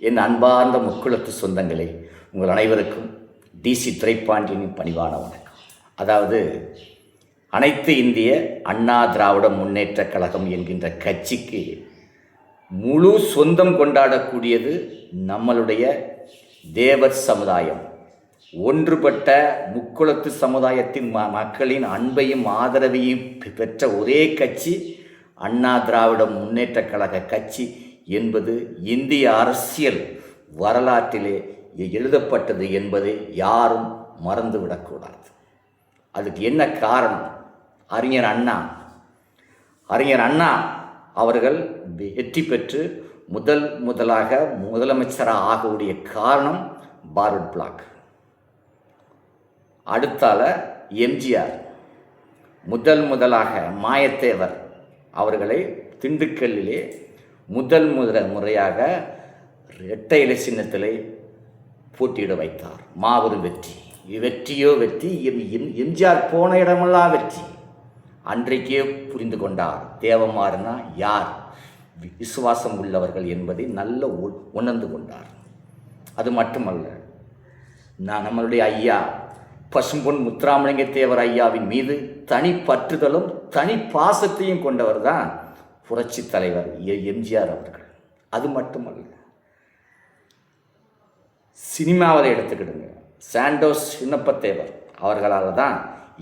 என் அன்பார்ந்த முக்குளத்து சொந்தங்களே உங்கள் அனைவருக்கும் டிசி திரைப்பாண்டியனின் பணிவான வணக்கம். அதாவது அனைத்து இந்திய அண்ணா திராவிட முன்னேற்ற கழகம் என்கின்ற கட்சிக்கு முழு சொந்தம் கொண்டாடக்கூடியது நம்மளுடைய தேவர் சமுதாயம். ஒன்றுபட்ட முக்குளத்து சமுதாயத்தின் ம மக்களின் அன்பையும் ஆதரவையும் பெற்ற ஒரே கட்சி அண்ணா திராவிட முன்னேற்ற கழக கட்சி. என்பது இந்திய அரசியல் வரலாற்றிலே எழுதப்பட்டது என்பதை யாரும் மறந்துவிடக்கூடாது. அதுக்கு என்ன காரணம்? அறிஞர் அண்ணா. அறிஞர் அண்ணா அவர்கள் வெற்றி பெற்று முதல் முதலாக முதலமைச்சராக ஆகக்கூடிய காரணம் பார்வர்ட் பிளாக். அடுத்தால எம்ஜிஆர். முதல் முதலாக மாயத்தேவர் அவர்களை திண்டுக்கல்லிலே முதல் முதல் முறையாக இரட்டை இலை சின்னத்திலே போட்டியிட வைத்தார். மாபெரும் வெற்றி. வெற்றியோ வெற்றி எம் எம் எம்ஜிஆர் போன இடமெல்லாம் வெற்றி. அன்றைக்கே புரிந்து கொண்டார். தேவமாறுனா யார்? விசுவாசம் உள்ளவர்கள் என்பதை நல்ல உணர்ந்து கொண்டார். அது மட்டுமல்ல நான் நம்மளுடைய ஐயா பசும்பொன் முத்துராமலிங்க தேவர் ஐயாவின் மீது தனி பற்றுதலும் தனி பாசத்தையும் கொண்டவர் தான் புரட்சி தலைவர் எம்ஜிஆர் அவர்கள். அது மட்டுமல்ல சினிமாவில் எடுத்துக்கிடுங்க. சாண்டோஸ் சின்னப்பத்தேவர் அவர்களால் தான்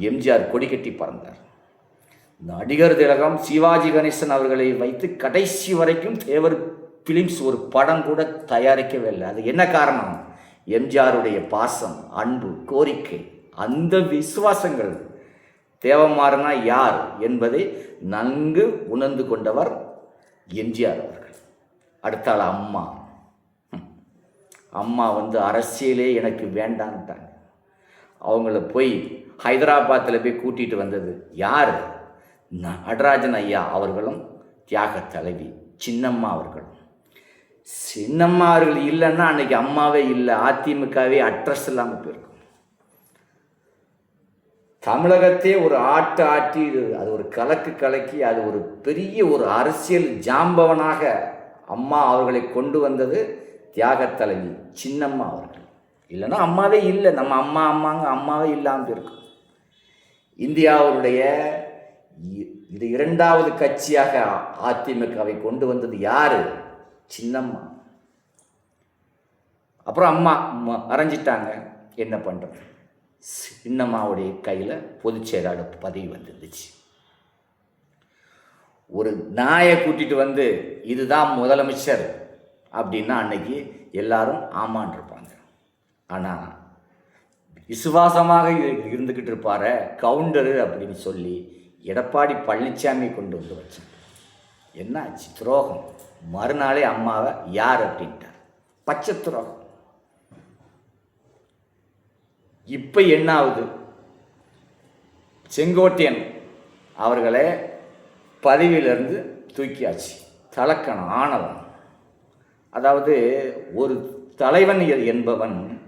எம்ஜிஆர் கொடி கட்டி பறந்தார். நடிகர் திலகம் சிவாஜி கணேசன் அவர்களை வைத்து கடைசி வரைக்கும் தேவர் ஃபிலிம்ஸ் ஒரு படம் கூட தயாரிக்கவே இல்லை. அது என்ன காரணம்? எம்ஜிஆருடைய பாசம் அன்பு கோரிக்கை அந்த விசுவாசங்கள். தேவமாறனா யார் என்பதை நன்கு உணர்ந்து கொண்டவர் எம்ஜிஆர் அவர்கள். அடுத்தால் அம்மா. அம்மா வந்து அரசியலே எனக்கு வேண்டான்ட்டாங்க. அவங்கள போய் ஹைதராபாத்தில் போய் கூட்டிகிட்டு வந்தது யார்? நடராஜன் ஐயா அவர்களும் தியாக தலைவி சின்னம்மா அவர்களும். சின்னம்மா அவர்கள் இல்லைன்னா அன்னைக்கு அம்மாவே இல்லை அதிமுகவே அட்ரஸ் இல்லாமல் போயிருக்கும். தமிழகத்தே ஒரு ஆட்டு ஆட்டி இது- அது ஒரு கலக்கு கலக்கி அது ஒரு பெரிய ஒரு அரசியல் ஜாம்பவனாக அம்மா அவர்களை கொண்டு வந்தது தியாக தலைவி சின்னம்மா அவர்கள். இல்லைன்னா அம்மாவே இல்லை. நம்ம அம்மா அம்மாங்க அம்மாவே இல்லாமல் இருக்கும் இந்தியாவுடைய இது இரண்டாவது கட்சியாக அதிமுகவை கொண்டு வந்தது யாரு? சின்னம்மா. அப்புறம் அம்மா ம- மறைஞ்சிட்டாங்க என்ன பண்ணுறது சின்னம்மாவுடைய கையில் பொதுச் செயலாளர் பதவி வந்துருந்துச்சு. ஒரு நாயை கூட்டிட்டு வந்து இதுதான் முதலமைச்சர் அப்படின்னா அன்னைக்கு எல்லாரும் ஆமான் இருப்பாங்க. ஆனால் விசுவாசமாக இரு- இருந்துக்கிட்டு இருப்பார கவுண்டரு அப்படின்னு சொல்லி எடப்பாடி பழனிசாமி கொண்டு வந்து வச்சாங்க. என்னாச்சு துரோகம்? மறுநாளே அம்மாவை யார் அப்படின்ட்டார். பச்சை துரோகம். இப்போ என்ன ஆகுது? செங்கோட்டையன் அவர்களை பதவியிலிருந்து தூக்கியாச்சு. தலக்கணம் ஆணவம் அதாவது ஒரு தலைவன் என்பவன்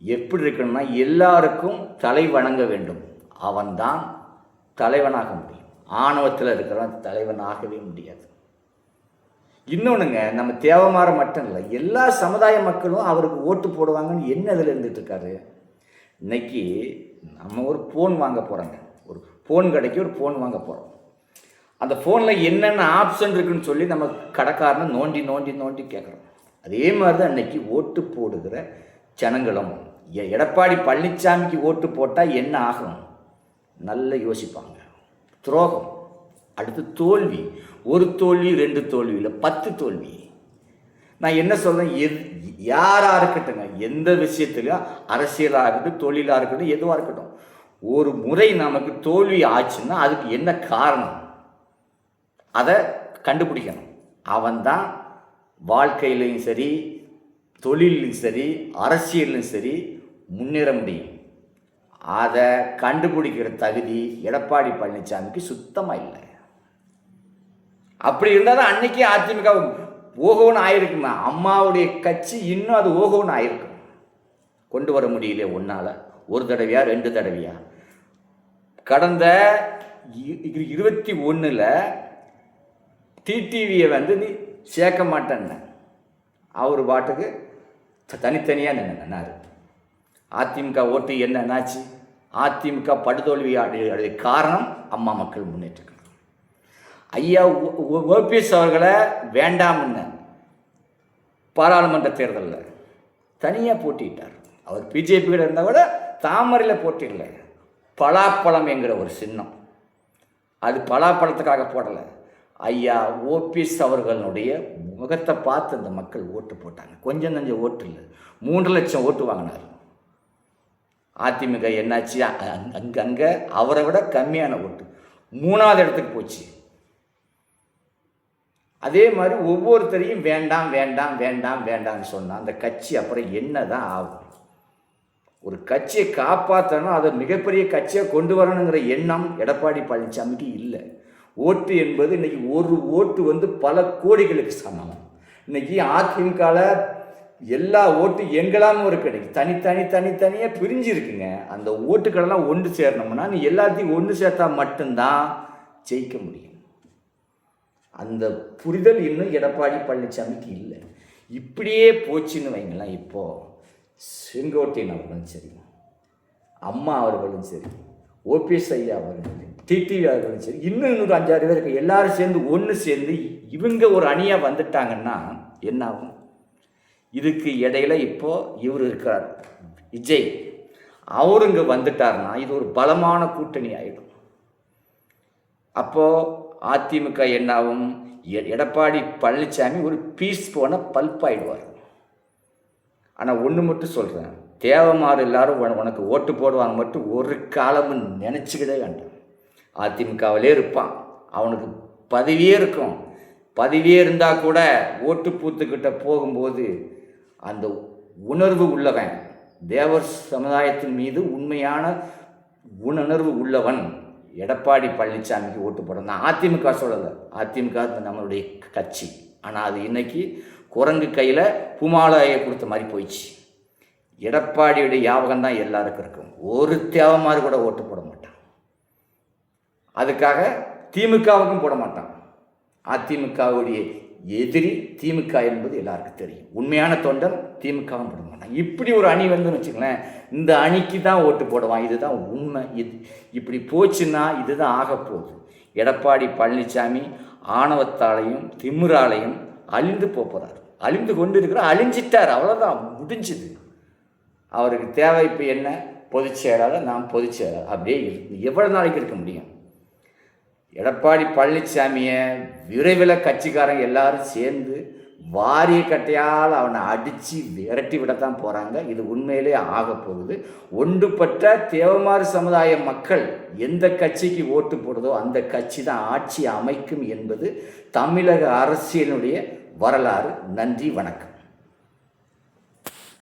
எப்படி இருக்கணும்னா எல்லாருக்கும் தலை வணங்க வேண்டும். அவன்தான் தலைவனாக முடியும். ஆணவத்தில் இருக்கிறவன் தலைவனாகவே முடியாது. இன்னொன்றுங்க நம்ம தேவமாற மட்டும் இல்லை எல்லா சமுதாய மக்களும் அவருக்கு ஓட்டு போடுவாங்கன்னு என்ன இதில் இருந்துட்டு இருக்காரு? இன்றைக்கி நம்ம ஒரு ஃபோன் வாங்க போகிறோங்க ஒரு ஃபோன் கடைக்கு ஒரு ஃபோன் வாங்க போகிறோம் அந்த ஃபோனில் என்னென்ன ஆப்ஷன் இருக்குன்னு சொல்லி நம்ம கடைக்காரனை நோண்டி நோண்டி நோண்டி கேட்குறோம் அதே மாதிரி தான் அன்றைக்கி ஓட்டு போடுகிற ஜனங்களும் எ- எடப்பாடி பழனிசாமிக்கு ஓட்டு போட்டால் என்ன ஆகும்? நல்லா யோசிப்பாங்க. துரோகம். அடுத்து தோல்வி. ஒரு தோல்வி ரெண்டு தோல்வியில் பத்து தோல்வி. நான் என்ன சொல்கிறேன் எது யாராக இருக்கட்டுங்க எந்த விஷயத்துலையும் அரசியலாக இருக்கட்டும் தொழிலாக இருக்கட்டும் எதுவாக இருக்கட்டும் ஒரு முறை நமக்கு தோல்வி ஆச்சுன்னா அதுக்கு என்ன காரணம்? அதை கண்டுபிடிக்கணும். அவன்தான் வாழ்க்கையிலையும் சரி தொழிலையும் சரி அரசியலும் சரி முன்னேற முடியும். அதை கண்டுபிடிக்கிற தகுதி எடப்பாடி பழனிசாமிக்கு சுத்தமாக இல்லை. அப்படி இருந்தால் தான் அன்னைக்கே அதிமுக ஓகோன்னு ஆயிருக்குமா? அம்மாவுடைய கட்சி இன்னும் அது ஓகோன்னு ஆயிருக்கும் கொண்டு வர முடியல ஒன்றால் ஒரு தடவையா ரெண்டு தடவையா? கடந்த இ- இருபத்தி ஒன்றில் டிடிவியை வந்து நீ சேர்க்க மாட்டேன்ன. அவர் பாட்டுக்கு தனித்தனியாக நின்னார். அதிமுக ஓட்டு என்னன்னாச்சு? அதிமுக படுதோல்வி அடைய காரணம் அம்மா மக்கள் முன்னேற்றம் ஐயா ஓபிஎஸ் அவர்களை வேண்டாம்னு பாராளுமன்ற தேர்தலில். தனியாக போட்டிட்டார். அவர் பிஜேபியில் இருந்தால் கூட தாமரையில் போட்டிடல. பலாப்பழம் என்கிற ஒரு சின்னம். அது பலாப்பழத்துக்காக போடலை. ஐயா ஓபிஎஸ் அவர்களுடைய முகத்தை பார்த்து அந்த மக்கள் ஓட்டு போட்டாங்க. கொஞ்சம் நஞ்சம் ஓட்டு இல்லை. மூன்று லட்சம் ஓட்டு வாங்கினார். அதிமுக என்னாச்சு? அங்கே அங்கே அவரை விட கம்மியான ஓட்டு. மூணாவது இடத்துக்கு போச்சு. அதே மாதிரி ஒவ்வொருத்தரையும் வேண்டாம் வேண்டாம் வேண்டாம் வேண்டாம்னு சொன்னால் அந்த கட்சி அப்புறம் என்ன தான் ஆகும்? ஒரு கட்சியை காப்பாற்றணும் அதை மிகப்பெரிய கட்சியை கொண்டு வரணுங்கிற எண்ணம் எடப்பாடி பழனிசாமிக்கு இல்லை. ஓட்டு என்பது இன்றைக்கி ஒரு ஓட்டு வந்து பல கோடிகளுக்கு சமம். இன்றைக்கி அதிமுகவில் எல்லா ஓட்டு எங்களாமல் ஒரு கிடைக்கும் தனித்தனி தனித்தனியாக பிரிஞ்சு இருக்குங்க. அந்த ஓட்டுக்களெல்லாம் ஒன்று சேரணும்னா நீ எல்லாத்தையும் ஒன்று சேர்த்தா மட்டும்தான் ஜெயிக்க முடியும். அந்த புரிதல் இன்னும் எடப்பாடி பழனிசாமிக்கு இல்லை. இப்படியே போச்சுன்னு வைங்களேன் இப்போது செங்கோட்டையன் அவர்களும் சரி அம்மா அவர்களும் சரி ஓபிஎஸ் ஐயா அவர்களும் சரி டிடிவி அவர்களும் சரி இன்னும் இன்னொரு அஞ்சாறு பேர் இருக்கு. எல்லாரும் சேர்ந்து ஒன்று சேர்ந்து இவங்க ஒரு அணியாக வந்துட்டாங்கன்னா என்ன ஆகும் இதுக்கு இடையில இப்போது இவர் இருக்கிறார் விஜய். அவரு இங்கே வந்துட்டார்னா இது ஒரு பலமான கூட்டணி ஆகிடும் அப்போது அதிமுக என்னாகும் எ- எடப்பாடி பழனிசாமி ஒரு பீஸ் போன பல்பாயிடுவார். ஆனால் ஒன்று மட்டும் சொல்கிறேன் தேவமாறு எல்லாரும் உன- உனக்கு ஓட்டு போடுவாங்க மட்டும் ஒரு காலமும் நினச்சிக்கிட்டே வேண்டாம். அதிமுகவிலே இருப்பான். அவனுக்கு பதவியே இருக்கும். பதவியே இருந்தால் கூட ஓட்டு பூத்துக்கிட்ட போகும்போது அந்த உணர்வு உள்ளவன் தேவர் சமுதாயத்தின் மீது உண்மையான உணர்வு உள்ளவன் எடப்பாடி பழனிசாமிக்கு ஓட்டு போடணும் நான் அதிமுக சொல்லலை. அதிமுக நம்மளுடைய கட்சி. ஆனால் அது இன்னைக்கு குரங்கு கையில் புமாலயை கொடுத்த மாதிரி போயிடுச்சு. எடப்பாடியுடைய ஞாபகம் தான் எல்லாருக்கும் இருக்கும். ஒரு தேவை மாதிரி கூட ஓட்டு போட மாட்டான். அதுக்காக திமுகவுக்கும் போட மாட்டான். அதிமுகவுடைய எதிரி திமுக என்பது எல்லாருக்கும் தெரியும். உண்மையான தொண்டன் திமுகவும் போட மாட்டான். இப்படி ஒரு அணி வந்துன்னு வச்சுங்களேன் இந்த அணிக்கு தான் ஓட்டு போடுவான். இதுதான் உண்மை. இது இப்படி போச்சுன்னா இதுதான் ஆகப் போகுது. எடப்பாடி பழனிசாமி ஆணவத்தாலையும் திமிராலையும் அழிந்து போகிறார் அழிந்து கொண்டு இருக்கிறார் அழிஞ்சிட்டார். அவ்வளோதான் முடிஞ்சுது. அவருக்கு தேவை இப்போ என்ன? பொதுச்செயலாளர் நான் பொதுச்செயலாளர் அப்படியே இருக்கு எவ்வளோ நாளைக்கு இருக்க முடியும்? எடப்பாடி பழனிசாமியை விரைவில் கட்சிக்காரங்க எல்லாரும் சேர்ந்து வாரிய கட்டையால் அவனை அடித்து விரட்டி விடத்தான் போகிறாங்க இது உண்மையிலே ஆக போகுது. ஒன்றுபட்ட தேவமாறு சமுதாய மக்கள் எந்த கட்சிக்கு ஓட்டு போடுதோ அந்த கட்சி தான் ஆட்சி அமைக்கும் என்பது தமிழக அரசியலுடைய வரலாறு. நன்றி வணக்கம்.